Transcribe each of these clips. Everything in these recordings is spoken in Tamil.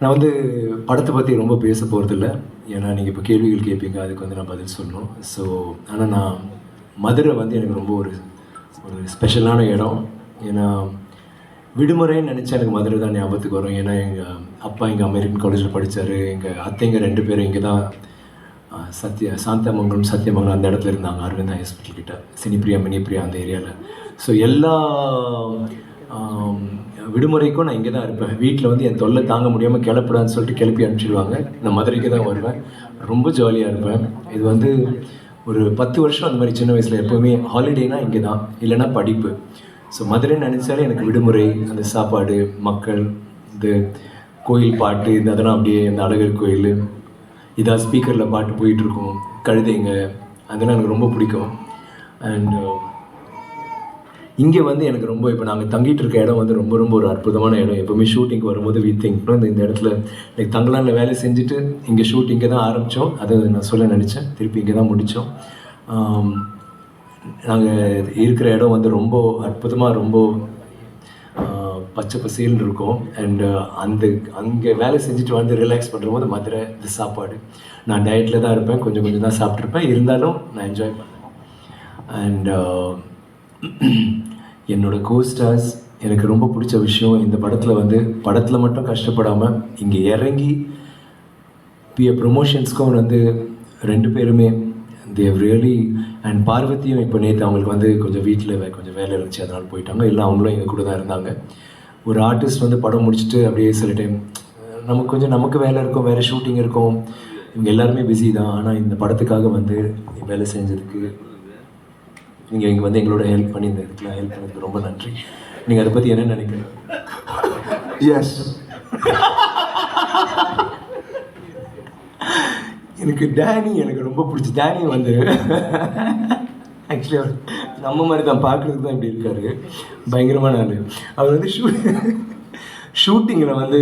நான் வந்து படத்தை பற்றி ரொம்ப பேச போகிறதில்ல ஏன்னா நீங்கள் இப்போ கேள்விகள் கேட்பீங்க அதுக்கு வந்து நான் பதில் சொல்லணும். ஸோ ஆனால் நான் மதுரை வந்து எனக்கு ரொம்ப ஒரு ஒரு ஸ்பெஷலான இடம். ஏன்னா விடுமுறைன்னு நினச்சா எனக்கு மதுரை தான் ஞாபகத்துக்கு வரும். ஏன்னா எங்கள் அப்பா எங்கள் அமெரிக்கன் காலேஜில் படித்தார் எங்கள் அத்தைங்க ரெண்டு பேரும் இங்கே தான் சத்ய சாந்தமங்கலம் சத்தியமங்கலம் அந்த இடத்துல இருந்தாங்க. அரவிந்த் ஹாஸ்பிட்டல் கிட்ட. சினிப்பிரியா மினிப்பிரியா அந்த ஏரியாவில் ஸோ எல்லா விடுமுறைக்கும் நான் இங்கே தான் இருப்பேன். வீட்டில் வந்து என் தொல்லை தாங்க முடியாமல் கிளப்பிடான்னு சொல்லிட்டு கிளப்பி அனுப்பிச்சிடுவாங்க. நான் மதுரைக்கு தான் வருவேன். ரொம்ப ஜாலியாக இருப்பேன். இது வந்து ஒரு பத்து வருஷம் அந்த மாதிரி சின்ன வயசில் எப்போவுமே ஹாலிடேனா இங்கே தான் இல்லைன்னா படிப்பு. ஸோ மதுரைன்னு நினச்சாலே எனக்கு விடுமுறை அந்த சாப்பாடு மக்கள் இது கோயில் பாட்டு இந்த அதெல்லாம் அப்படியே இந்த அழகர் கோயில். இதாக ஸ்பீக்கரில் பாட்டு போயிட்டுருக்கும் கழுதைங்க அதெல்லாம் எனக்கு ரொம்ப பிடிக்கும். அண்ட் இங்கே வந்து எனக்கு ரொம்ப இப்போ நாங்கள் தங்கிட்டு இருக்க இடம் வந்து ரொம்ப ரொம்ப ஒரு அற்புதமான இடம். எப்போவுமே ஷூட்டிங் வரும்போது வி திங்க் இந்த இந்த இடத்துல லைக் தங்கலானில் வேலை செஞ்சுட்டு இங்கே ஷூட்டிங்கே தான் ஆரம்பித்தோம் அதை நான் சொல்ல நினச்சேன். திருப்பி இங்கே தான் முடித்தோம் நாங்கள் இருக்கிற இடம் வந்து ரொம்ப அற்புதமாக ரொம்ப பச்சை பசேல்னு இருக்கும். அண்டு அந்த அங்கே வேலை செஞ்சுட்டு வந்து ரிலாக்ஸ் பண்ணுற போது மதுரை இந்த சாப்பாடு. நான் டயட்டில் தான் இருப்பேன். கொஞ்சம் கொஞ்சம் தான் சாப்பிட்ருப்பேன் இருந்தாலும் நான் என்ஜாய் பண்ணேன் அண்ட் என்னோட கோஸ்டார்ஸ் எனக்கு ரொம்ப பிடிச்ச விஷயம் இந்த படத்தில் வந்து படத்தில் மட்டும் கஷ்டப்படாமல் இங்கே இறங்கி பிய ப்ரொமோஷன்ஸ்க்கும் வந்து ரெண்டு பேருமே தேவ் ரியலி அண்ட் பார்வதியும் இப்போ நேற்று அவங்களுக்கு வந்து கொஞ்சம் வீட்டில் கொஞ்சம் வேலை இருந்துச்சு அதனால் போயிட்டாங்க. இல்லை அவங்களும் எங்கள் கூட தான் இருந்தாங்க. ஒரு ஆர்டிஸ்ட் வந்து படம் முடிச்சுட்டு அப்படியே சில டைம் நமக்கு கொஞ்சம் நமக்கு வேலை இருக்கும் வேறு ஷூட்டிங் இருக்கும். இவங்க எல்லாருமே பிஸி தான். ஆனால் இந்த படத்துக்காக வந்து வேலை செஞ்சதுக்கு நீங்கள் இங்கே வந்து எங்களோட ஹெல்ப் பண்ணி இந்த இதுக்கெலாம் ஹெல்ப் பண்ணதுக்கு ரொம்ப நன்றி. நீங்கள் அதை பற்றி என்ன நினைக்கிறீங்க? எஸ் எனக்கு டேனி எனக்கு ரொம்ப பிடிச்சி டேனி வந்து ஆக்சுவலி அவர் நம்ம மாதிரி தான் பார்க்குறதுக்கு தான் இப்படி இருக்காரு. பயங்கரமான ஆள். அவர் வந்து ஷூ ஷூட்டிங்கில் வந்து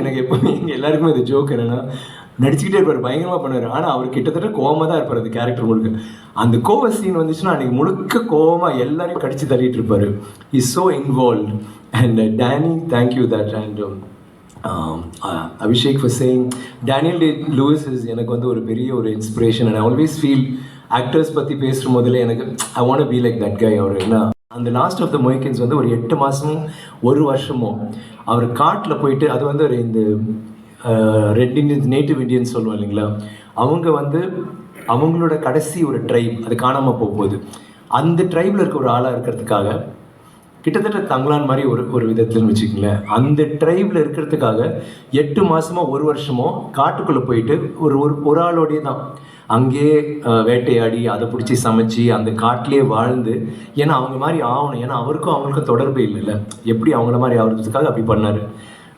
எனக்கு எப்போவுமே எங்கள் எல்லாருக்குமே இது ஜோக் என்னென்னா நடிச்சுக்கிட்டே இருப்பார் பயங்கரமாக பண்ணுவார். ஆனால் அவர் கிட்டத்தட்ட கோவமாக தான் இருப்பார் அந்த கேரக்டர் முழுக்க. அந்த கோவ சீன் வந்துச்சுன்னா அன்றைக்கி முழுக்க கோவமாக எல்லாரையும் கடிச்சு தள்ளிட்டு இருப்பார். Is so involve and Danny thank you that and Abhishek uh, Daniel Day Lewis is எனக்கு வந்து ஒரு பெரிய ஒரு inspiration and always feel actors பற்றி பேசுகிற முதல்ல எனக்கு I want be like that guy அவர். என்ன அந்த லாஸ்ட் ஆஃப் த மொய்கின்ஸ் வந்து ஒரு எட்டு மாதமும் ஒரு வருஷமும் அவர் காட்டில் போயிட்டு அது வந்து ஒரு இந்த ரெட் இண்டியன்ஸ் நேட்டிவ் இண்டியன்ஸ் சொல்லுவோம் இல்லைங்களா? அவங்க வந்து அவங்களோட கடைசி ஒரு ட்ரைப் அது காணாமல் போகும்போது. அந்த ட்ரைபில் இருக்க ஒரு ஆளாக இருக்கிறதுக்காக கிட்டத்தட்ட தங்களான் மாதிரி ஒரு ஒரு விதத்துலன்னு வச்சுக்கங்களேன். அந்த ட்ரைபில் இருக்கிறதுக்காக எட்டு மாதமோ ஒரு வருஷமோ காட்டுக்குள்ளே போயிட்டு ஒரு ஒரு ஒரு ஆளோடயே தான். அங்கேயே வேட்டையாடி அதை பிடிச்சி சமைச்சு அந்த காட்டிலே வாழ்ந்து ஏன்னா அவங்க மாதிரி ஆகணும். ஏன்னா அவருக்கும் அவங்களுக்கும் தொடர்பு இல்லைல்ல. எப்படி அவங்கள மாதிரி ஆகிறதுக்காக அப்படி பண்ணார்?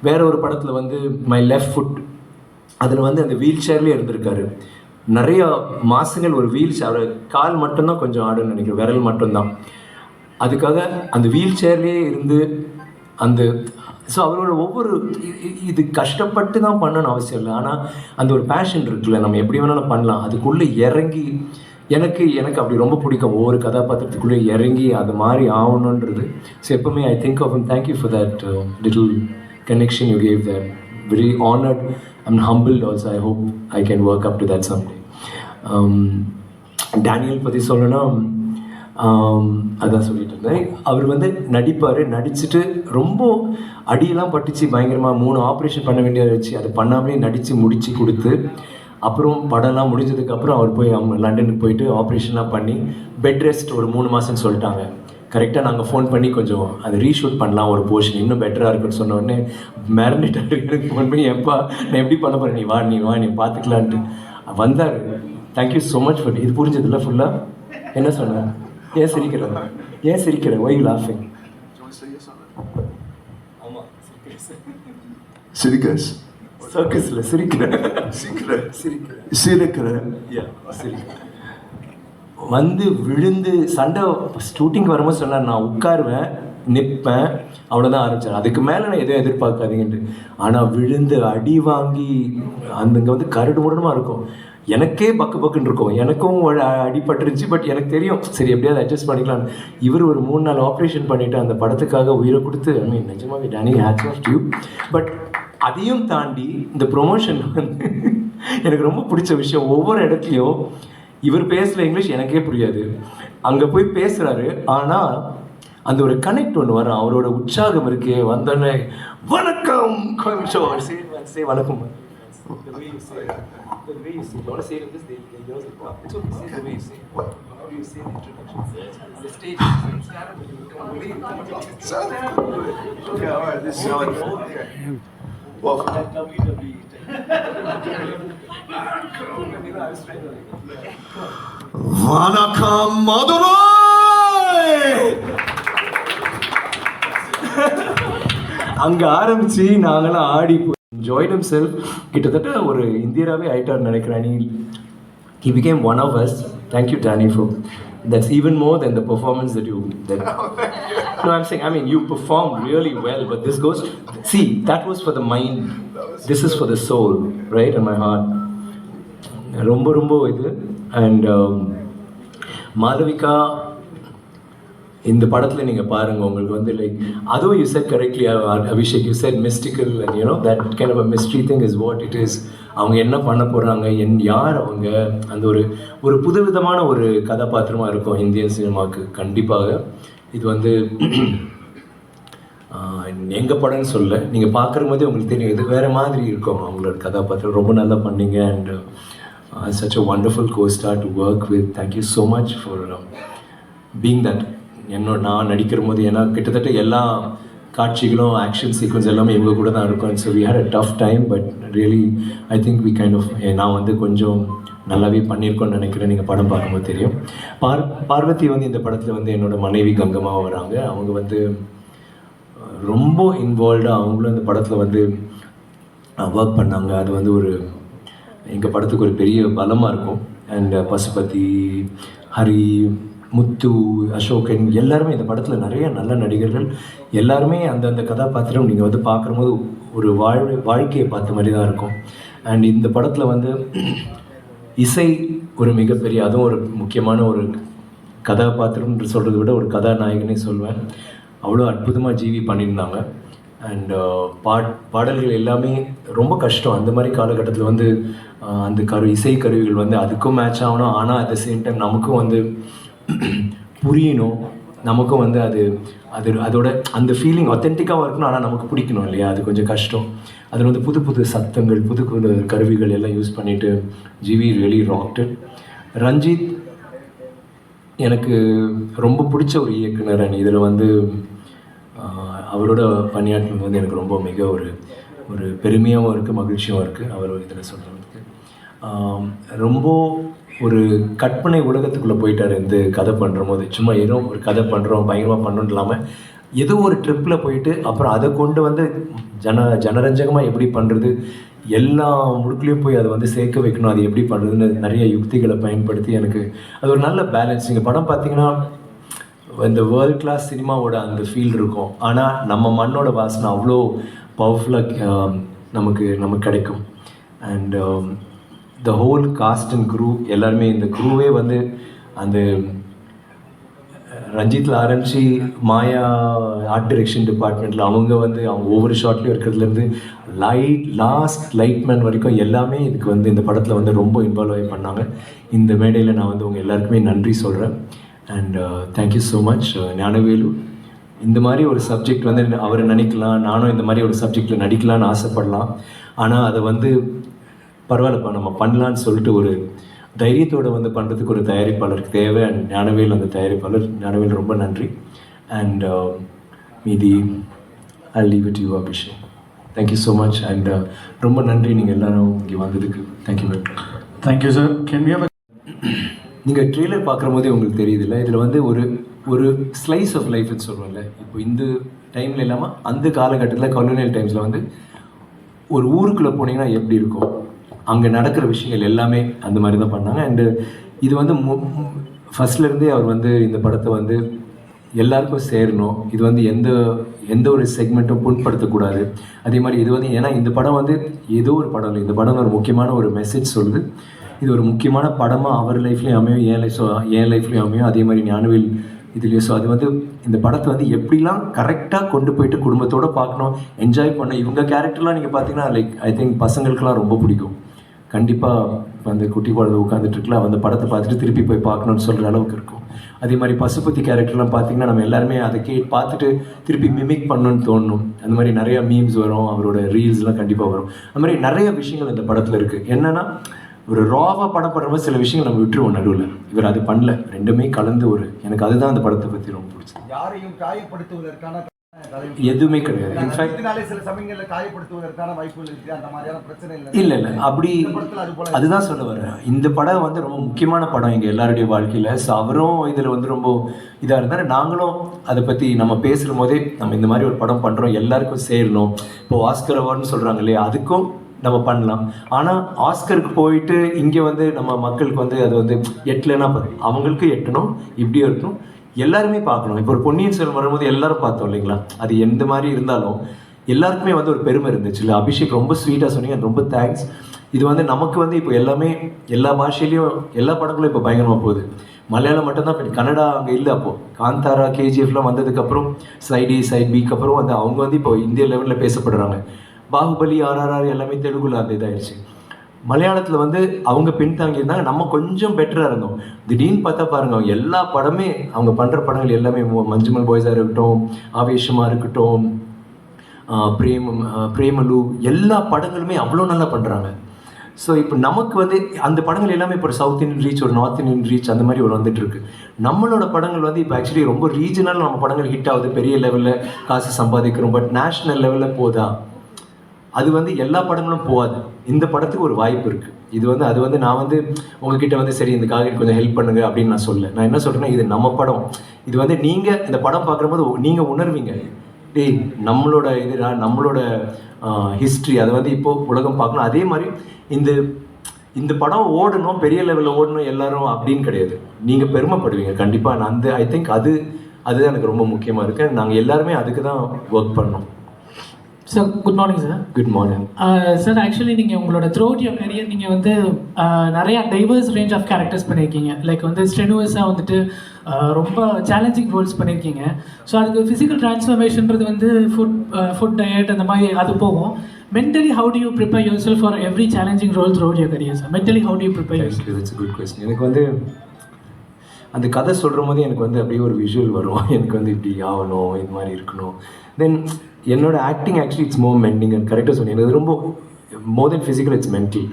வேற ஒரு படத்தில் வந்து மை லெஃப்ட் ஃபுட் அதில் வந்து அந்த வீல் சேர்லேயே இருந்திருக்காரு. நிறைய மாசங்கள் ஒரு வீல் சேர் அவர் கால் மட்டும்தான் கொஞ்சம் ஆடுன்னு நினைக்கிறேன் விரல் மட்டும்தான். அதுக்காக அந்த வீல் சேர்லேயே இருந்து அந்த ஸோ அவரோட ஒவ்வொரு இது கஷ்டப்பட்டு தான் பண்ணணும்னு அவசியம் இல்லை. ஆனால் அந்த ஒரு பேஷன் இருக்குல்ல நம்ம எப்படி வேணாலும் பண்ணலாம். அதுக்குள்ளே இறங்கி எனக்கு எனக்கு அப்படி ரொம்ப பிடிக்கும். ஒவ்வொரு கதாபாத்திரத்துக்குள்ளே இறங்கி அது மாதிரி ஆகணுன்றது. ஸோ எப்பவுமே I think of thank you for that little connection you gave that very honoured I'm humbled also I hope I can work up to that someday Daniel பற்றி சொல்லணும்னா um, அதான் சொல்லிட்டு இருந்தேன். அவர் வந்து நடிப்பார். நடிச்சுட்டு ரொம்ப அடியெல்லாம் பட்டுச்சு. பயங்கரமாக மூணு ஆப்ரேஷன் பண்ண வேண்டியதாக வச்சு அதை பண்ணாமலே நடித்து முடித்து கொடுத்து அப்புறம் படம்லாம் முடிஞ்சதுக்கப்புறம் அவர் போய் அவங்க லண்டனுக்கு போயிட்டு ஆப்ரேஷன்லாம் பண்ணி பெட் ரெஸ்ட் ஒரு மூணு மாதம்னு சொல்லிட்டாங்க. கரெக்டாக நாங்கள் ஃபோன் பண்ணி கொஞ்சம் அதை ரீஷூட் பண்ணலாம் ஒரு போர்ஷன் இன்னும் பெட்டராக இருக்குன்னு சொன்ன உடனே எனக்கு ஃபோன் பண்ணி எப்பா நான் எப்படி பண்ண போகிறேன் நீ வா நீ வா நீ பார்த்துக்கலான்ட்டு வந்தார். தேங்க்யூ ஸோ மச் ஃபார் இது புரிஞ்சதில்ல ஃபுல்லாக என்ன சொன்னேன் ஏன் சிரிக்கிற ஏன் சிரிக்கிற ஒய் லாஃபிங் சிரிக்கஸ் சர்க்கஸில் சிரிக்கிறேன் சிரிக்கிற சிரிக்கிறேன் சிரிக்கிற Yeah, சரி வந்து விழுந்து சண்டை ஷூட்டிங் வரும்போது சொன்னார் நான் உட்காருவேன் நிற்பேன் அவ்வளோதான் ஆரம்பித்தார் அதுக்கு மேலே நான் எதுவும் எதிர்பார்க்காதீங்கன்ட்டு. ஆனால் விழுந்து அடி வாங்கி அந்த இங்கே வந்து கரடு முரடுமா இருக்கும். எனக்கே பக்கு பக்குன்னு இருக்கும். எனக்கும் ஒரு அடிபட்டுருந்துச்சு பட் எனக்கு தெரியும். சரி எப்படியாவது அட்ஜஸ்ட் பண்ணிக்கலாம் இவர் ஒரு மூணு நாள் ஆப்ரேஷன் பண்ணிவிட்டு அந்த படத்துக்காக உயிரை கொடுத்து ஐ மீன் நிஜமாவே Danny hats off due but அதையும் தாண்டி இந்த ப்ரொமோஷன் வந்து எனக்கு ரொம்ப பிடிச்ச விஷயம் ஒவ்வொரு இடத்துலையும் இவர் பேசுகிற இங்கிலீஷ் எனக்கே புரியாது. அங்கே போய் பேசுகிறாரு ஆனால் அந்த ஒரு கனெக்ட் ஒன்று வரும். அவரோட உற்சாகம் இருக்கே வந்தோடனே வணக்கம்! சரி, வணக்கம். The Well, from that WWE. வணக்கம் மதுரை அங்கே ஆரம்பிச்சு நாங்களாம் ஆடி ஜாயின் ஹிம் செல்ஃப் கிட்டத்தட்ட ஒரு இந்தியராகவே ஆயிட்டார்னு நினைக்கிறேன் நீ he became one of us thank you Danny for that's even more than the performance that you that no i'm saying i mean you performed really well but this goes see that was for the mind this is for the soul right and my heart ரொம்ப ரொம்ப இது அண்ட் மாளவிகா இந்த படத்தில் நீங்கள் பாருங்கள் உங்களுக்கு வந்து லைக் அதுவும் you said correctly Abhishek you said mystical and you know that kind of a mystery thing is what it is அவங்க என்ன பண்ண போகிறாங்க என் யார் அவங்க? அந்த ஒரு ஒரு புதுவிதமான ஒரு கதாபாத்திரமாக இருக்கும் இந்திய சினிமாவுக்கு. கண்டிப்பாக இது வந்து எங்கள் படம்னு சொல்ல நீங்கள் பார்க்குற போதே உங்களுக்கு தெரியும். இது வேறு மாதிரி இருக்கும். அவங்களோட கதாபாத்திரம் ரொம்ப நல்லா பண்ணீங்க. And such a wonderful costar to work with thank you so much for being that என்னோட நான் நடிக்கிற போது ஏன்னா கிட்டத்தட்ட எல்லா காட்சிகளும் ஆக்ஷன் சீக்வன்ஸ் எல்லாமே இவங்க கூட தான் இருக்கும். So we had a tough time but really I think we kind of நான் வந்து கொஞ்சம் நல்லாவே பண்ணியிருக்கோன்னு நினைக்கிறேன். நீங்கள் படம் பார்க்கும்போது தெரியும். பார் பார்வதி வந்து இந்த படத்தில் வந்து என்னோட மனைவி கங்கமாக வராங்க. அவங்க வந்து ரொம்ப இன்வால்வ்டாக அவங்களும் இந்த படத்தில் வந்து ஒர்க் பண்ணாங்க. அது வந்து ஒரு எங்கள் படத்துக்கு ஒரு பெரிய பலமாக இருக்கும். அண்ட் பசுபதி ஹரி முத்து அசோகன் எல்லாருமே இந்த படத்தில் நிறைய நல்ல நடிகர்கள். எல்லாருமே அந்தந்த கதாபாத்திரம் நீங்கள் வந்து பார்க்கும்போது ஒரு வாழ் வாழ்க்கையை பார்த்த மாதிரி தான் இருக்கும். அண்ட் இந்த படத்தில் வந்து இசை ஒரு மிகப்பெரிய அதுவும் ஒரு முக்கியமான ஒரு கதாபாத்திரம்னு சொல்கிறத விட ஒரு கதாநாயகனே சொல்வேன். அவ்வளோ அற்புதமாக ஜீவி பண்ணியிருந்தாங்க. அண்டு uh, பாட் பாடல்கள் எல்லாமே ரொம்ப கஷ்டம். அந்த மாதிரி காலகட்டத்தில் வந்து uh, அந்த கரு இசை கருவிகள் வந்து அதுக்கும் மேட்ச் ஆகணும். ஆனால் அட் த சேம் டைம் நமக்கும் வந்து புரியணும். நமக்கும் வந்து அது அது அதோட அந்த ஃபீலிங் ஒத்தென்டிக்காகவும் இருக்கணும் ஆனால் நமக்கு பிடிக்கணும் இல்லையா? அது கொஞ்சம் கஷ்டம். அதில் வந்து புது புது சத்தங்கள் புது புது கருவிகள் எல்லாம் யூஸ் பண்ணிவிட்டு ஜிவி ரியலி ராக்டட் ரஞ்சித் எனக்கு ரொம்ப பிடிச்ச ஒரு இயக்குனர் அண்ட் இதில் வந்து அவரோட பணியாற்றினது வந்து எனக்கு ரொம்ப மிக ஒரு ஒரு பெருமையாகவும் இருக்குது மகிழ்ச்சியாகவும் இருக்குது அவர் இதில் சொல்கிறதுக்கு ரொம்ப ஒரு கற்பனை உலகத்துக்குள்ளே போயிட்டார் இந்த கதை பண்ணுற போது சும்மா ஏதோ ஒரு கதை பண்ணுறோம் பயங்கரமாக பண்ணணும் இல்லாமல் ஏதோ ஒரு ட்ரிப்பில் போயிட்டு அப்புறம் அதை கொண்டு வந்து ஜன ஜனரஞ்சகமாக எப்படி பண்ணுறது எல்லா முழுக்களையும் போய் அதை வந்து சேர்க்க வைக்கணும். அது எப்படி பண்ணுறதுன்னு நிறைய யுக்திகளை பயன்படுத்தி எனக்கு அது ஒரு நல்ல பேலன்ஸ் இங்கே படம் பார்த்தீங்கன்னா இந்த வேர்ல்ட் கிளாஸ் சினிமாவோட அந்த ஃபீல் இருக்கும். ஆனால் நம்ம மண்ணோட வாசனை அவ்வளோ பவர்ஃபுல்லாக நமக்கு நமக்கு கிடைக்கும். And the whole cast and crew எல்லாருமே இந்த க்ரூவே வந்து அந்த ரஞ்சித்தில் ஆரம்பித்து மாயா ஆர்ட் டிரெக்ஷன் டிபார்ட்மெண்ட்டில் அவங்க வந்து அவங்க ஒவ்வொரு ஷாட்லேயும் இருக்கிறதுலேருந்து லைட் லாஸ்ட் லைட்மேன் வரைக்கும் எல்லாமே இதுக்கு வந்து இந்த படத்தில் வந்து ரொம்ப இன்வால்வ் ஆகி பண்ணாங்க. இந்த மேடையில் நான் வந்து உங்கள் எல்லாருக்குமே நன்றி சொல்கிறேன் and thank you so much Gnanavel. இந்த மாதிரி ஒரு சப்ஜெக்ட் வந்து அவர் நினைக்கலாம் நானும் இந்த மாதிரி ஒரு சப்ஜெக்டில் நடிக்கலாம்னு ஆசைப்படலாம். ஆனால் அதை வந்து பரவாயில்லப்பா நம்ம பண்ணலான்னு சொல்லிட்டு ஒரு தைரியத்தோடு வந்து பண்ணுறதுக்கு ஒரு தயாரிப்பாளருக்கு தேவை. அண்ட் ஞானவேல் அந்த தயாரிப்பாளர் ஞானவேல் ரொம்ப நன்றி. அண்ட் மீதி I leave it you Abhishek thank you so much and ரொம்ப நன்றி நீங்கள் எல்லாரும் இங்கே வந்ததுக்கு. Thank you very much Thank you, sir. Can we have a நீங்கள் ட்ரெய்லர் பார்க்குற போதே உங்களுக்கு தெரியுதுல்ல இதில் வந்து ஒரு ஒரு ஸ்லைஸ் ஆஃப் லைஃப்னு சொல்கிறோம்ல இப்போ இந்த டைமில் இல்லாமல் அந்த காலகட்டத்தில் கலோனியல் டைம்ஸில் வந்து ஒரு ஊருக்குள்ளே போனீங்கன்னா எப்படி இருக்கும்? அங்கே நடக்கிற விஷயங்கள் எல்லாமே அந்த மாதிரி தான் பண்ணாங்க. அண்டு இது வந்து ஃபஸ்ட்லேருந்தே அவர் வந்து இந்த படத்தை வந்து எல்லாருக்கும் சேரணும். இது வந்து எந்த எந்த ஒரு செக்மெண்ட்டும் புண்படுத்தக்கூடாது. அதே மாதிரி இது வந்து ஏன்னா இந்த படம் வந்து ஏதோ ஒரு படம் இல்லை. இந்த படம் ஒரு முக்கியமான ஒரு மெசேஜ் சொல்லுது. இது ஒரு முக்கியமான படமாக அவர் லைஃப்லேயும் அமையும் என் லைஃப் என் லைஃப்லேயும் அமையும். அதே மாதிரி ஞானவேல் இதுலேயும். ஸோ அது வந்து இந்த படத்தை வந்து எப்படிலாம் கரெக்டாக கொண்டு போயிட்டு குடும்பத்தோடு பார்க்கணும் என்ஜாய் பண்ண இவங்க கேரக்டர்லாம் நீங்கள் பார்த்தீங்கன்னா லைக் ஐ திங்க் பசங்களுக்குலாம் ரொம்ப பிடிக்கும். கண்டிப்பாக இப்போ அந்த குட்டி குழந்தை உட்காந்துட்டு இருக்கலாம் அந்த படத்தை பார்த்துட்டு திருப்பி போய் பார்க்கணும்னு சொல்கிற அளவுக்கு இருக்கும். அதே மாதிரி பசுபத்தி கேரக்டர்லாம் பார்த்தீங்கன்னா நம்ம எல்லாருமே அதை கே பார்த்துட்டு திருப்பி மிமிக் பண்ணணும்னு தோணும். அந்த மாதிரி நிறையா மீம்ஸ் வரும் அவரோட ரீல்ஸ்லாம் கண்டிப்பாக வரும். அந்த மாதிரி நிறைய விஷயங்கள் இந்த படத்தில் இருக்குது என்னென்னா ஒரு ராவாக படம் சில விஷயங்கள் நம்ம விட்டுருவோம் நடுவில். இவர் அது பண்ணல. ரெண்டுமே கலந்து ஒரு எனக்கு அதுதான் அந்த படத்தை பற்றி ரொம்ப பிடிச்சது. யாரையும் காயப்படுத்துவதற்கான எதுவுமே கிடையாது. இன்ஃபேக்ட் சில சமயங்கள்ல காயப்படுத்துவதற்கான வாய்ப்புகள் இருக்கு. அந்த மாதிரியான பிரச்சனை இல்லை இல்லை இல்லை. அப்படி அதுதான் சொல்ல வரேன் இந்த படம் வந்து ரொம்ப முக்கியமான படம் எங்கள் எல்லாருடைய வாழ்க்கையில். ஸோ அவரும் இதில் வந்து ரொம்ப இதாக இருந்தார். நாங்களும் அதை பற்றி நம்ம பேசுகிற போதே நம்ம இந்த மாதிரி ஒரு படம் பண்ணுறோம் எல்லாருக்கும் சேரணும். இப்போ ஆஸ்கர் அவார்ட்னு சொல்கிறாங்க இல்லையா? அதுக்கும் நம்ம பண்ணலாம். ஆனால் ஆஸ்கருக்கு போயிட்டு இங்கே வந்து நம்ம மக்களுக்கு வந்து அது வந்து எட்டலைன்னா அவங்களுக்கு எட்டணும். இப்படியும் இருக்கணும். எல்லாருமே பார்க்கணும். இப்போ ஒரு பொன்னியின் செல்வன் வரும்போது எல்லாரும் பார்த்தோம் இல்லைங்களா? அது எந்த மாதிரி இருந்தாலும் எல்லாருக்குமே வந்து ஒரு பெருமை இருந்துச்சு. இல்லை அபிஷேக் ரொம்ப ஸ்வீட்டாக சொன்னீங்க. ரொம்ப தேங்க்ஸ் இது வந்து நமக்கு வந்து இப்போ எல்லாமே எல்லா பாஷையிலையும் எல்லா படங்களும் இப்போ பயங்கரமாக போகுது. மலையாளம் மட்டும்தான் இப்போ கன்னடா அங்கே இல்லை அப்போது காந்தாரா கேஜிஎஃப்லாம் வந்ததுக்கப்புறம் சைடி சைட் பிக்கு அப்புறம் வந்து அவங்க வந்து இப்போ இந்திய லெவலில் பேசப்படுறாங்க. பாகுபலி ஆர்ஆர்ஆர் எல்லாமே தெலுங்குல அந்த இதாகிடுச்சு மலையாளத்தில் வந்து அவங்க பின்தாங்கியிருந்தாங்க. நம்ம கொஞ்சம் பெட்டராக இருந்தோம். திடீர்னு பார்த்தா பாருங்க எல்லா படமே அவங்க பண்ணுற படங்கள் எல்லாமே மஞ்சுமல் பாய்ஸாக இருக்கட்டும் ஆவேஷமாக இருக்கட்டும் பிரேமம் பிரேமலு எல்லா படங்களுமே அவ்வளோ நல்லா பண்ணுறாங்க ஸோ இப்போ நமக்கு வந்து அந்த படங்கள் எல்லாமே இப்போ சவுத் இண்டியன் ரீச் ஒரு நார்த் இந்தியன் ரீச் அந்த மாதிரி ஒரு வந்துட்டு இருக்கு. நம்மளோட படங்கள் வந்து இப்போ ஆக்சுவலி ரொம்ப ரீஜனல் நம்ம படங்கள் ஹிட் ஆகுது. பெரிய லெவலில் காசு சம்பாதிக்கிறோம். பட் நேஷ்னல் லெவலில் போதா? அது வந்து எல்லா படங்களும் போகாது. இந்த படத்துக்கு ஒரு வாய்ப்பு இருக்குது இது வந்து அது வந்து நான் வந்து உங்ககிட்ட வந்து சரி இந்த காகிட் கொஞ்சம் ஹெல்ப் பண்ணுங்க அப்படின்னு நான் சொல்ல நான் என்ன சொல்கிறேன்னா இது நம்ம படம். இது வந்து நீங்கள் இந்த படம் பார்க்குறபோது நீங்கள் உணர்வீங்க. டேய் நம்மளோட இதுடா நம்மளோட ஹிஸ்ட்ரி அதை வந்து இப்போது உலகம் பார்க்கணும். அதே மாதிரி இந்த இந்த படம் ஓடணும் பெரிய லெவலில் ஓடணும் எல்லாரும் அப்படின்னு கிடையாது. நீங்கள் பெருமைப்படுவீங்க. கண்டிப்பாக நான் அந்த ஐ திங்க் அது அதுதான் எனக்கு ரொம்ப முக்கியமாக இருக்குது நாங்கள் எல்லாருமே அதுக்கு தான் ஒர்க் பண்ணோம். Sir good morning sir good morning sir actually நீங்கள் உங்களோட த்ரோட் யோர் கரியர் நீங்கள் வந்து நிறைய டைவர்ஸ் ரேஞ்ச் ஆஃப் கேரக்டர்ஸ் பண்ணியிருக்கீங்க லைக் வந்து ஸ்ட்ரெனுவஸாக வந்துட்டு uh, ரொம்ப சேலஞ்சிங் ரோல்ஸ் பண்ணியிருக்கீங்க ஸோ அதுக்கு ஃபிசிக்கல் ட்ரான்ஸ்ஃபர்மேஷன்றது வந்து ஃபுட் ஃபுட் டயட் அந்த மாதிரி அது போகும். Mentally how do you prepare yourself for every challenging role through your career sir mentally how do you prepare it's good question எனக்கு வந்து அந்த கதை சொல்கிற போது எனக்கு வந்து அப்படியே ஒரு விஷுவல் வரும். எனக்கு வந்து இப்படி ஆகணும் இது மாதிரி இருக்கணும். தென் என்னோட acting actually it's more mending கரெக்டாக சொன்னேன். எனக்கு ரொம்ப more then physical it's mental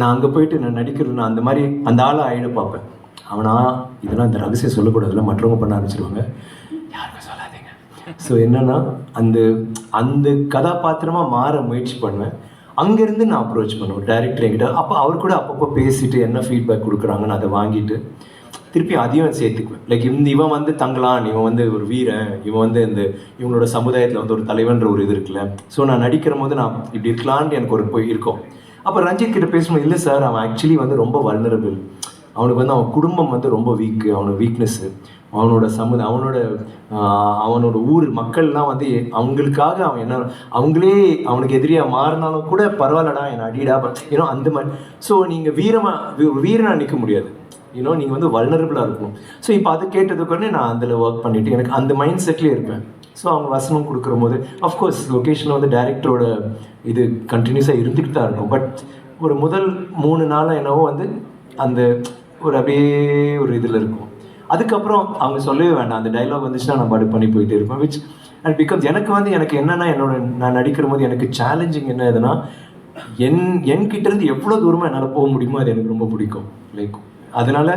நான் அங்கே போயிட்டு நான் நடிக்கிறது நான் அந்த மாதிரி அந்த ஆளை ஆயிட பார்ப்பேன். அவனா இதெல்லாம் இந்த ரகசியம் சொல்லக்கூடாதுல மற்றவங்க பண்ண ஆரம்பிச்சிருவாங்க. யாருக்கும் சொல்லாதீங்க. ஸோ என்னென்னா அந்த அந்த கதாபாத்திரமாக மாற முயற்சி பண்ணுவேன். அங்கேருந்து நான் அப்ரோச் பண்ணுவேன். டேரக்டர் என்கிட்ட அப்போ அவர் கூட அப்பப்போ பேசிட்டு என்ன ஃபீட்பேக் கொடுக்குறாங்கன்னு அதை வாங்கிட்டு திருப்பி அதையும் சேர்த்துக்குவேன். லைக் இந்த இவன் வந்து தங்கலான் இவன் வந்து ஒரு வீரன் இவன் வந்து இந்த இவங்களோட சமுதாயத்தில் வந்து ஒரு தலைவன்ற ஒரு இது இருக்குல்ல. ஸோ நான் நடிக்கிற போது நான் இப்படி இருக்கலான்னு எனக்கு ஒரு போய் இருக்கும். அப்போ ரஞ்சித் கிட்ட பேசும்போது இல்லை சார் அவன் ஆக்சுவலி வந்து ரொம்ப வல்னரபிள் அவனுக்கு வந்து அவன் குடும்பம் வந்து ரொம்ப வீக்கு அவனோட வீக்னஸ்ஸு அவனோட சமுதாயம் அவனோட அவனோட ஊர் மக்கள்லாம் வந்து அவங்களுக்காக அவன் என்ன அவங்களே அவனுக்கு எதிரியாக மாறினாலும் கூட பரவாயில்லடா என்னை அடிடா. ஏன்னா அந்த மாதிரி. ஸோ நீங்கள் வீரமாக வீரனாக நிற்க முடியாது. யூனோ நீங்கள் வந்து வல்னரபிளாக இருக்கணும். ஸோ இப்போ அதை கேட்டதுக்குடனே நான் அதில் ஒர்க் பண்ணிவிட்டு எனக்கு அந்த மைண்ட் செட்லேயே இருப்பேன். ஸோ அவங்க வசனம் கொடுக்குற போது அஃப்கோர்ஸ் லொக்கேஷனில் வந்து டேரக்டரோட இது கண்டினியூஸாக இருந்துக்கிட்டு தான் இருக்கும். பட் ஒரு முதல் மூணு நாள் என்னவோ வந்து அந்த ஒரு அப்படியே ஒரு இதில் இருக்கும். அதுக்கப்புறம் அவங்க சொல்லவே வேண்டாம். அந்த டைலாக் வந்துச்சுன்னா நான் பாடு பண்ணி போயிட்டே இருப்பேன். விச் அண்ட் பிகாஸ் எனக்கு வந்து எனக்கு என்னென்னா என்னோட நான் நடிக்கிற போது எனக்கு சேலஞ்சிங் என்ன எதுனா என் என்கிட்ட இருந்து எவ்வளோ தூரமாக என்னால் போக முடியுமோ அது எனக்கு ரொம்ப பிடிக்கும். லைக் அதனால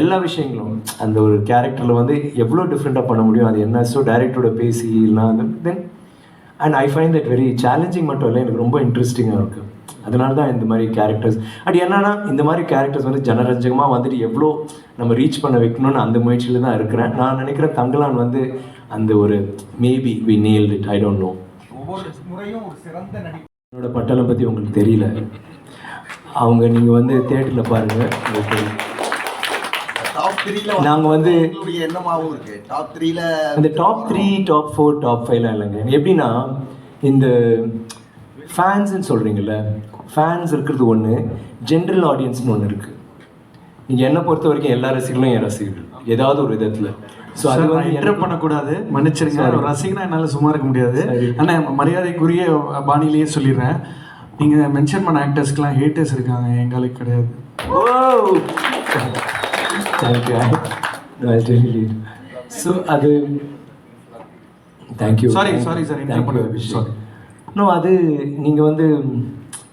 எல்லா விஷயங்களும் அந்த ஒரு கேரக்டரில் வந்து எவ்வளோ டிஃப்ரெண்ட்டாக பண்ண முடியும் அது என்ன ஸோ டேரக்டரோட பேசி இல்லைனா then and I find that very challenging மட்டும் இல்லை எனக்கு ரொம்ப இன்ட்ரெஸ்டிங்காக இருக்குது அதனால தான் இந்த மாதிரி கேரக்டர்ஸ் அது என்னன்னா இந்த மாதிரி கேரக்டர்ஸ் வந்து ஜனரஞ்சகமாக வந்துட்டு எவ்வளோ நம்ம ரீச் பண்ண வைக்கணும்னு அந்த முயற்சியில் தான் இருக்கிறேன். நான் நினைக்கிறேன் தங்கலான் வந்து அந்த ஒரு maybe we nailed it I don't know என்னோட பட்டாளம் பற்றி உங்களுக்கு தெரியல. அவங்க நீங்கள் வந்து தேட்டரில் பாருங்கள் தெரியும். டாப் த்ரீல நாங்க வந்து- எண்ணமாவும் இருக்கு. டாப் த்ரீல அந்த top three top four top ஃபைவ்லாம் இல்லைங்க. எப்படின்னா இந்த ஃபேன்ஸ்ன்னு சொல்கிறீங்கல்ல ஃபேன்ஸ் இருக்கிறது ஒன்று ஜென்ரல் ஆடியன்ஸ்னு ஒன்று இருக்குது நீங்கள் என்னை பொறுத்த வரைக்கும் எல்லா ரசிகர்களும் என் ரசிகர்கள். ஏதாவது ஒரு விதத்தில். ஸோ அது வந்து எனக்கு- பண்ணக்கூடாது. மன்னிச்சிருங்க. ஒரு ரசிகனா என்னால் சும்மா இருக்க முடியாது. ஆனால் மரியாதைக்குரிய பாணியிலேயே சொல்லிடுறேன். நீங்கள் மென்ஷன் பண்ண ஆக்டர்ஸ்க்குலாம் ஹேட்டர்ஸ் இருக்காங்க எங்களுக்கு கிடையாது. ஓ தேங்க்யூ ஸோ அது தேங்க்யூ sir. interrupt பண்ணது. Sorry. நோ அது நீங்கள் வந்து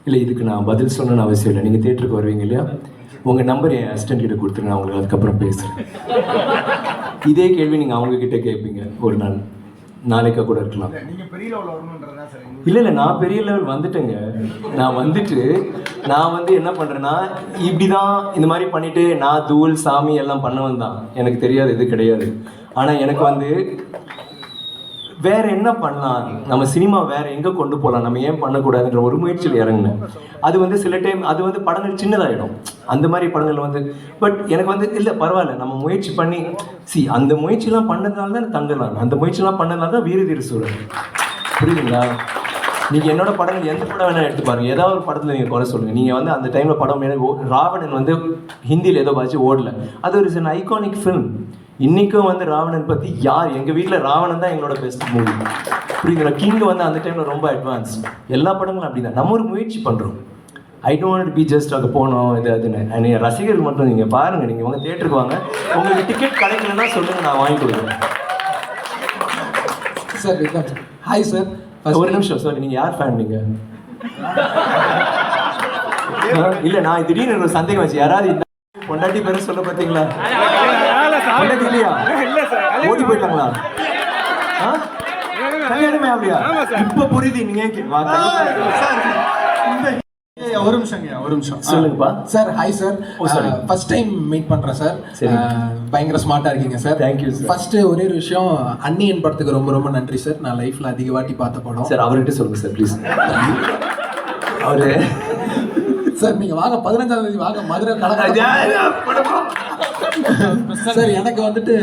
இல்லை இதுக்கு நான் பதில் சொல்லணும்னு அவசியம் இல்லை. நீங்கள் தேட்டருக்கு வருவீங்க இல்லையா? உங்கள் நம்பர் என் அசிஸ்டன்ட் கிட்ட கொடுத்துருங்க நான் உங்களுக்கு அதுக்கப்புறம் பேசுகிறேன் இதே கேள்வி நீங்கள் அவங்க கிட்ட கேட்பீங்க ஒரு நாள். நாளைக்கா கூட இருக்கலாம். இல்லை இல்லை நான் பெரிய லெவல் வந்துட்டேங்க. நான் வந்துட்டு நான் வந்து என்ன பண்ணுறேன்னா இப்படி தான் இந்த மாதிரி பண்ணிட்டு நான் தூள் சாமி எல்லாம் பண்ணவன் தான் எனக்கு தெரியாது இது கிடையாது. ஆனால் எனக்கு வந்து வேற என்ன பண்ணலாம்? நம்ம சினிமா வேற எங்க கொண்டு போகலாம் நம்ம ஏன் பண்ணக்கூடாதுன்ற ஒரு முயற்சியில் இறங்கினேன். அது வந்து சில டைம் அது வந்து படங்கள் சின்னதாயிடும். அந்த மாதிரி படங்கள் வந்து பட் எனக்கு வந்து இல்லை பரவாயில்ல. நம்ம முயற்சி பண்ணி சி அந்த முயற்சிலாம் பண்ணதுனால தான் தங்கலாம். அந்த முயற்சிலாம் பண்ணதுனால தான் வீரதீர சூழல். புரியுதுங்களா? நீங்கள் என்னோட படங்கள் எந்த படம் வேணால் எடுத்து பாருங்கள் ஏதாவது ஒரு படத்தில் நீங்கள் குறை சொல்லுங்கள் நீங்கள் வந்து அந்த டைமில் படம் எனக்கு ஓ- ராவணன் வந்து ஹிந்தியில் ஏதோ பார்த்து ஓடல. அது ஒரு சின்ன ஐகானிக் ஃபிலிம் இன்றைக்கும் வந்து ராவணன் பற்றி யார்? எங்கள் வீட்டில் ராவணன் தான் எங்களோட பெஸ்ட் மூவி புரியுதுங்களா? கிங் வந்து அந்த டைமில் ரொம்ப அட்வான்ஸ் எல்லா படங்களும் அப்படி தான் நம்ம ஒரு முயற்சி பண்ணுறோம் ஐ டோன்ட் பி ஜஸ்ட் அங்கே போனோம் இது அதுன்னு. நீங்கள் ரசிகர்கள் மட்டும் நீங்கள் பாருங்கள் நீங்கள் உங்கள் தேட்டருக்கு வாங்க. உங்களுக்கு டிக்கெட் கிடைக்கலன்னா சொல்லுங்கள் நான் வாங்கி கொடுக்குறேன். சார் விக்ரம் ஹாய் சார் ஒரு நிமிஷம் சாரி நீங்க யார் ஃபேன் நீங்க? ஆ, இல்ல நான் திடீர்னு ஒரு சந்தேகம் வச்சு யாராவது பொண்டாட்டி பேரு சொல்ல பாத்தீங்களா? பொண்டாட்டி இல்லையா? ஓடி போயிட்டாங்களா? கல்யாணமே அப்படியா இப்ப புரியுது நீங்க ஒரு நிமிஷங்க ஒரு நிமிஷம். சொல்லுங்கப்பா. Sir hi sir. First time meet பண்றேன் சார். சரி. பயங்கர ஸ்மார்ட்டா இருக்கீங்க சார். You, sir. ஃபர்ஸ்ட் ஒரே ஒரு விஷயம் அன்னியன் படத்துக்கு ரொம்ப ரொம்ப நன்றி சார். நான் லைஃப்ல அதிக வாட்டி பார்த்த படம். சார் அவர்கிட்ட சொல்லுங்க சார் ப்ளீஸ் அவரு சார் நீங்க வாங்க பதினஞ்சாம் தேதி வாங்க மதுரை கலக்க சார் எனக்கு வந்துட்டு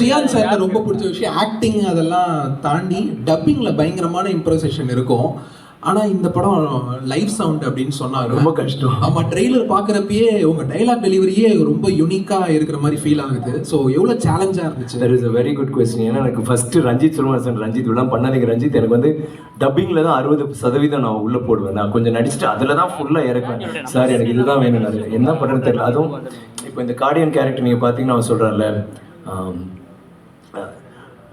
சியான் சார் ரொம்ப பிடிச்ச விஷயம் ஆக்டிங் அதெல்லாம் தாண்டி டப்பிங்ல பயங்கரமான இம்ப்ரோசேஷன் இருக்கும். ஆனா இந்த படம் லைவ் சவுண்ட் அப்படின்னு சொன்னாங்க. ரொம்ப கஷ்டம். ஆமா ட்ரெய்லர் பாக்குறப்பயே உங்க டைலாக் டெலிவரியே ரொம்ப யூனிக்கா இருக்கிற மாதிரி ஃபீல் ஆகுது. ஸோ எவ்வளவு சேலஞ்சா இருந்துச்சு? That is a very good question ஏன்னா எனக்கு ஃபர்ஸ்ட் ரஞ்சித் சொல்லுவார் சார் ரஞ்சித் இதெல்லாம் பண்ணாதீங்க ரஞ்சித் எனக்கு வந்து டப்பிங்கில் தான் அறுபது சதவீதம் நான் உள்ளே போடுவேன். நான் கொஞ்சம் நடிச்சுட்டு அதில் தான் ஃபுல்லாக இறக்குவேன் சார் எனக்கு இதுதான் வேணும். நான் என்ன பண்ணுறது தெரியல. அதுவும் இப்போ இந்த கார்டியன் கேரக்டர் நீங்கள் பார்த்தீங்கன்னா அவன் சொல்கிறான்ல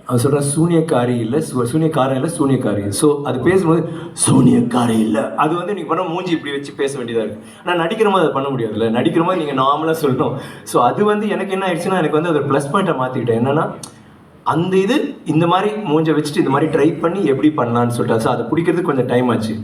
அவன் சொல்கிறான் சூனியக்காரி இல்லை சு சூனியக்காரன் இல்லை சூனியக்காரி. ஸோ அது பேசும்போது சூனியக்காரி இல்லை. அது வந்து நீங்கள் பண்ண மூஞ்சி இப்படி வச்சு பேச வேண்டியதாக இருக்குது ஆனால் நடிக்கிற மாதிரி அதை பண்ண முடியாதுல்ல. நடிக்கிற மாதிரி நீங்கள் நார்மலாக சொல்லணும். ஸோ அது வந்து எனக்கு என்ன ஆயிடுச்சுன்னா எனக்கு வந்து அதை ப்ளஸ் பாயிண்ட்டை மாற்றிக்கிட்டேன் என்னன்னா அந்த இது இந்த மாதிரி மூஞ்சை வச்சுட்டு இந்த மாதிரி ட்ரை பண்ணி எப்படி பண்ணலான்னு சொல்லிட்டா ஸோ அதை பிடிக்கிறதுக்கு கொஞ்சம் டைம் ஆச்சு.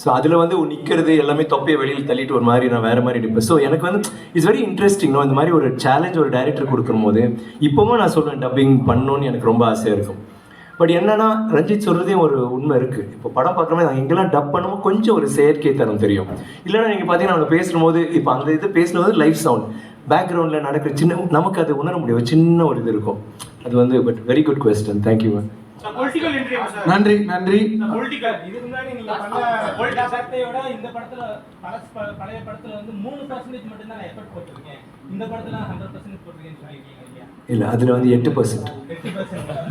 ஸோ அதில் வந்து நிற்கிறது எல்லாமே தொப்பையை வெளியில் தள்ளிட்டு ஒரு மாதிரி நான் வேறு மாதிரி எடுப்பேன் ஸோ எனக்கு வந்து இட்ஸ் வெரி இன்ட்ரெஸ்டிங் இந்த மாதிரி ஒரு சேலஞ்ச் ஒரு டைரக்டர் கொடுக்கும்போது இப்போவும் நான் சொல்லுவேன் டப்பிங் பண்ணணும்னு எனக்கு ரொம்ப ஆசையாக இருக்கும். பட் என்னன்னா ரஞ்சித் சொல்கிறதையும் ஒரு உண்மை இருக்குது இப்போ படம் பார்க்குறோமே நான் எங்கெல்லாம் டப் பண்ணுமோ கொஞ்சம் ஒரு செயற்கை தரம் தெரியும். இல்லைன்னா நீங்கள் பார்த்தீங்கன்னா அவங்க பேசும்போது இப்போ அந்த இது பேசுனது லைஃப் சவுண்ட் பேக்ரவுண்டில் நடக்கிற சின்ன நமக்கு அது உணர முடியும். சின்ன ஒரு இது இருக்கும். அது வந்து but very good question thank you ma'am நன்றி நன்றி. பொலிட்டிக்கல் இதுக்கு முன்னாடி நீங்க பண்ண பொலிட்டிக்கல் சட்டையோட இந்த படத்துல பல ப- பழைய படத்துல வந்து மூணு பர்சன்டேஜ் மட்டும் தான் எஃபர்ட் போட்டிருக்கேன். இந்த படத்துல ஹண்ட்ரட் பர்சன்டேஜ் போட்டிருக்கேன்னு சொல்லியிருக்கீங்க இல்லையா? இல்லை அதில் வந்து எட்டு பர்சன்ட்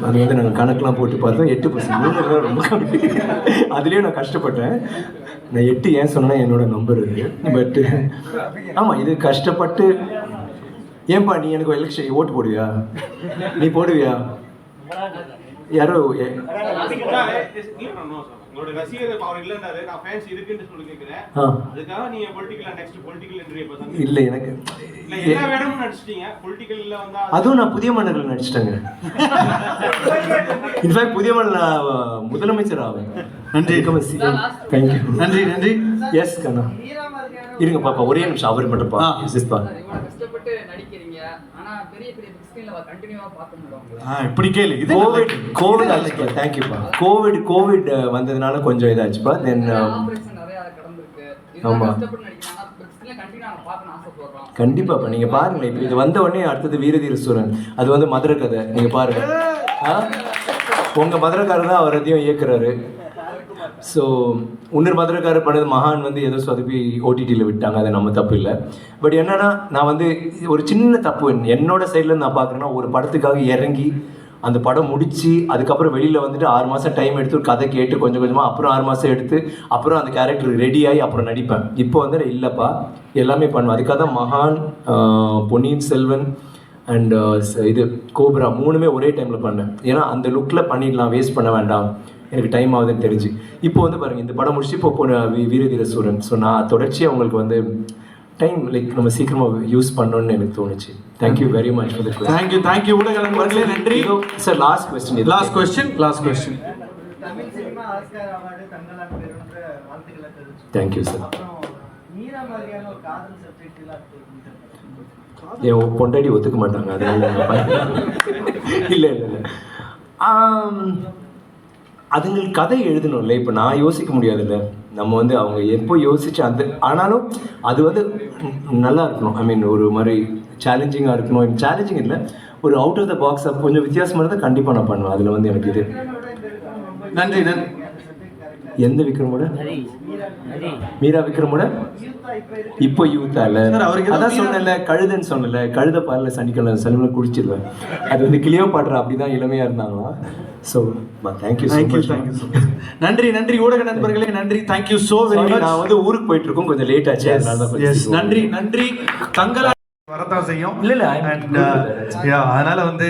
அது வந்து நாங்கள் கணக்கெலாம் போட்டு பார்த்தோம் எட்டு பர்சன்ட் மூணு ரொம்ப கம்மி. அதுலேயும் நான் கஷ்டப்பட்டேன். நான் எட்டு ஏன் சொன்னா என்னோட நம்பர் இது. பட்டு ஆமாம் இது கஷ்டப்பட்டு. ஏன்பா நீ எனக்கு எலெக்ஷன் ஓட்டு போடுவியா? நீ போடுவியா? யாரோ இல்லை எனக்கு அதுவும் நான் புதிய மன்னர்கள் நடிச்சிட்டேங்க. இன்ஃபேக்ட் புதிய மன்னன் நான் முதலமைச்சர் ஆவேன். நன்றி. தேங்க்யூ நன்றி நன்றி. எஸ் கண்ணா. இருங்க பாப்பா ஒரே நிமிஷம். அவர் மட்டும் பா. கஷ்டப்பட்டு நடிக்கிறீங்க. ஆனா பெரிய பெரிய பிக் ஸ்கிரீன்ல கண்டினியூவா பார்க்க முடியும் ஆ இப்படி கேளு. இது கோவிட் கோவிட் ஆச்சுப்பா தேங்க்யூப்பா கோவிட் கோவிட் வந்ததுனால கொஞ்சம் இதாச்சுப்பா. தென் ஆபரேஷன் நிறைய கடந்திருக்கு. ஆமா. கண்டிப்பாப்பா நீங்க பாருங்களேன். இப்போ இது வந்த உடனே அடுத்தது வீரதீர சூரன். அது வந்து மதுரை கதை. நீங்க பாருங்க? உங்க மதுரைக்காரர் தான் அவர் அதையும் இயக்குறாரு. ஸோ உன்னர் மதுரக்காரர் பண்ணது மகான் வந்து ஏதோ சொதப்பி ஓடிடியில் விட்டாங்க அது நம்ம தப்பு இல்லை. பட் என்னன்னா நான் வந்து ஒரு சின்ன தப்பு என்னோட சைடில் நான் பார்க்குறேன்னா ஒரு படத்துக்காக இறங்கி அந்த படம் முடித்து அதுக்கப்புறம் வெளியில் வந்துட்டு ஆறு மாதம் டைம் எடுத்து ஒரு கதை கேட்டு கொஞ்சம் கொஞ்சமாக அப்புறம் ஆறு மாதம் எடுத்து அப்புறம் அந்த கேரக்டர் ரெடி ஆகி அப்புறம் நடிப்பேன். இப்போ வந்து இல்லைப்பா. எல்லாமே பண்ணுவேன். அதுக்காக தான் மகான் பொன்னியின் செல்வன் அண்ட் இது கோப்ரா மூணுமே ஒரே டைமில் பண்ணேன். ஏன்னா அந்த லுக்கில் பண்ணிடலாம் வேஸ்ட் பண்ண வேண்டாம். எனக்கு டைம் ஆகுதுன்னு தெரிஞ்சு. இப்போ வந்து பாருங்கள் இந்த படம் முடிச்சு இப்போ போன வீ- வீரதீர சூரன் ஸோ நான் தொடர்ச்சியாக உங்களுக்கு வந்து டைம் லைக் நம்ம சீக்கிரமாக யூஸ் பண்ணணும்னு எனக்கு தோணுச்சு. Thank you very much for the thank you thank you ஊடக நண்பர்களே நன்றி. Sir last question last question last question thank you sir என் பொண்டாட்டி ஒத்துக்க மாட்டாங்க அதனால. இல்லை இல்லை இல்லை. அதுங்களுக்கு கதை எழுதணும்ல இப்போ நான் யோசிக்க முடியாதுல்ல நம்ம வந்து அவங்க எப்போ யோசிச்சு அந்த ஆனாலும் அது வந்து நல்லா இருக்கணும். ஐ மீன் ஒரு மாதிரி சேலஞ்சிங்காக இருக்கணும். சேலஞ்சிங் இல்லை ஒரு அவுட் ஆஃப் த பாக்ஸ் கொஞ்சம் வித்தியாசமாக இருந்தால் கண்டிப்பாக நான் பண்ணுவேன். அதில் வந்து எனக்கு இது. நன்றி நன்றி. எந்த விக்ரமோட? மீரா விக்ரமோட? இப்போ யூத்தா இல்ல. சார், அவருக்கு ஏதோ அதான் சொன்னல கழுதைன்னு சொன்னல கழுத பாலில் சனிக்கிழமை சனிக்கிழமை குடிச்சிருவேன் அது வந்து கிளியோ பாடுற அப்படிதான் இளமையா இருந்தாங்களாம் ஸோ தேங்க்யூ தேங்க்யூ தேங்க்யூ நன்றி நன்றி ஊடக நண்பர்களே நன்றி. தேங்க்யூ சோ வெரி மச் நான் வந்து ஊருக்கு போயிட்டு இருக்கோம். கொஞ்சம் லேட் ஆச்சு. அதனால தான் கொஞ்சம் எஸ் சீக்கிரம் நன்றி நன்றி. தங்கலா வரத்தான் செய்யும். இல்ல, இல்ல, uh, அதனால வந்து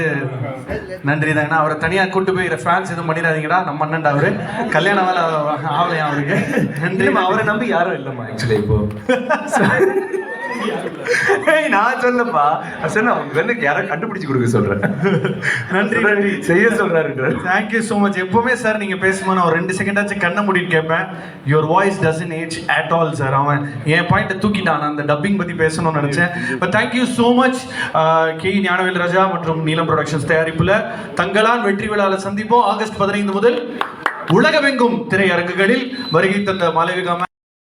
நன்றி தான். அவரை தனியா கூட்டு போய் ஃபேன்ஸ் எதுவும் பண்ணிடாதீங்கடா நம்ம அண்ணன்டா அவரு. கல்யாண வேலை ஆகலையா அவருக்கு. நன்றி அவரை நம்பி யாரும் இல்லைம்மா ஆக்சுவலி இப்போ. ஏய், நான் சொல்லப்பா. உங்க வந்து யாரும் கண்டுபிடிச்சு கொடுக்க சொல்றேன். நன்றி நன்றி. செய்ய சொல்றாரு தேங்க்யூ ஸோ மச் எப்பவுமே சார் நீங்க பேசும்போது நான் ஒரு ரெண்டு செகண்டாச்சும் கண்ணை மூடிட்டு கேட்பேன். Your voice doesn't age at all sir அவன் என் பாயிண்ட்டை தூக்கிட்டான். அந்த டப்பிங் பத்தி பேசணும்னு நினைச்சேன். But thank you so much K. Gnanavel Raja மற்றும் நீலம் ப்ரொடக்ஷன்ஸ் தயாரிப்புல தங்கலான் வெற்றி விழாவில் சந்திப்போம். ஆகஸ்ட் பதினைந்து முதல் உலகமெங்கும் திரையரங்குகளில் வருகை தந்த மாளவிகா